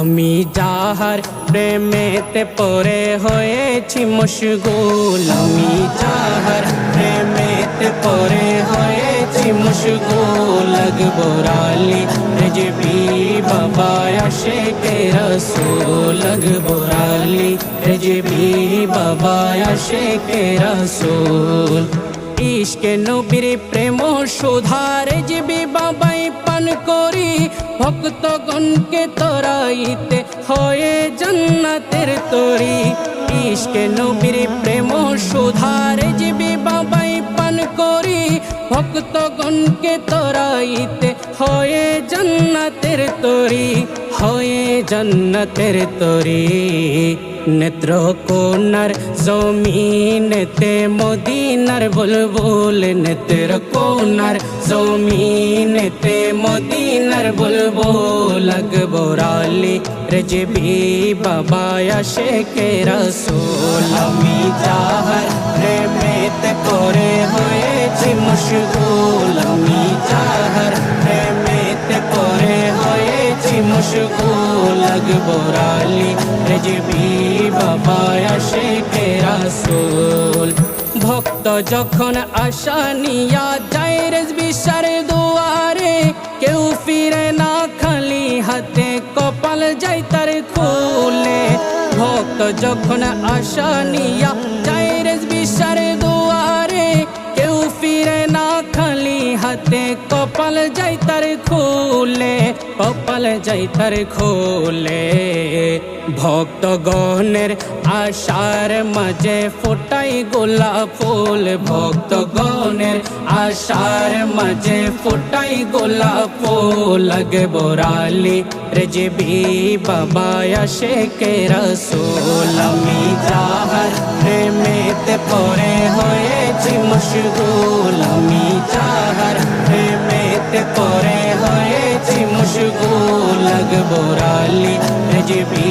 আমি যাহার প্রেমেতে পরে হয়েছি মশগুল আমি যাহার প্রেমেতে পরে হয়েছি মশগুল লগবোরালি রেজবি বাবা আশে কে রসুল লগবোরালি রেজবি বাবা আশে কে রসুল। ইশকে নবীর প্রেম সুধারে জীবি বাবাই পান করি। ভক্তগণকে তোরাইতে হয়ে জান্নাতের তরি। ইশকে নবীর প্রেম সুধারে জীবি বাবাই পান করি। ভক্তগণকে তোরাইতে হয়ে জান্নাতের তরি। হয়ে জান্নাতের তরি। নেত্র কোনার জমিনেতে মদিনার বুলবুল নেত্র কোনার জমিনেতে মদিনার বুলবুল আকবরালি রেজবি বাবা আশে কে রসুল। আমি যাহার প্রেমেতে করে হয়েছি মশগুল আমি যাহার প্রেমেতে করে হয়েছি মশগুল আকবরালি রেজবি বাবা আসে রসুল ভক্ত যখন আশা নিয়া যায় রেজবি সার দুয়ারে, কেউ ফিরে না খালি হাতে কপাল যাই তার খুলে। ভক্ত যখন আশা নিয়া যায় খুলে, কপাল যাই তার খুলে। ভক্ত গণের আশার মাঝে ফোটাই গোলাপ ফুল। ভক্ত গণের আশার মাঝে ফোটাই গোলাপ ফুল। লাগে বোরালি রেজবি বাবা আশে কে রসুল। আমি যাহার প্রেমেতে পরে হয়েছি মশগুল আমি যাহার প্রেমেতে পরে হয়েছি মশগুল লাগবোরালি রেজবি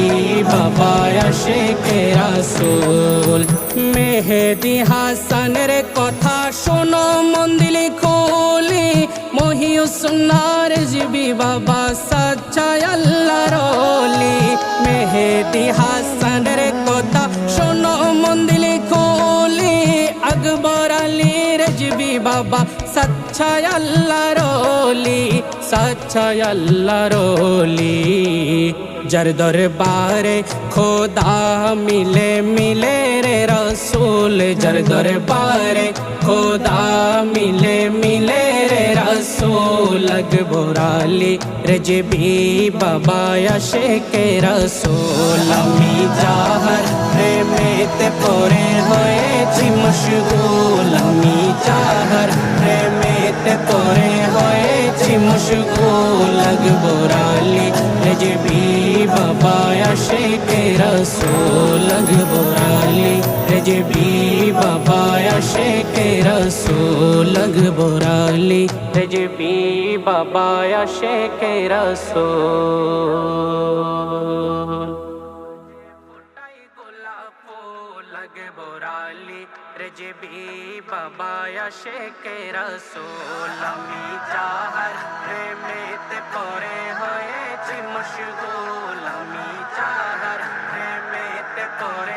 বাবা আশে কে রসুল মেহেদি হাসানের কথা শোনো মন্দির খোলি মহিউসনার জিবি বাবা সাচ্চা আল্লাহ রলি মেহেদি হাসানের কথা শোনো মন্দির খোলি আকবর আলী রেজবি বাবা সচ্ছা আল্লাহ রলি সচ্ছা আল্লাহ রলি জর দরবারে খোদা মিলে মিলে রে রসুল জর দরবারে খোদা মিলে মিলে রে রসুল আকবরালি রেজবি বাবা আশে কে রসুল। আমি যাহার প্রেমেতে পরে হয়েছি মশগুল, আমি যাহার প্রেমেতে পরে আকবরালি রেজবি বাবা আশে কে রসুল আকবরালি রেজবি বাবা আশে কে রসুল ফোটাই গোলাপ ফুল লাগে বোরালি রেজবি বাবা কে রসুল আমি প্রেমেতে পরে হয়েছি মশগুল আমি যাহার প্রেমেতে পরে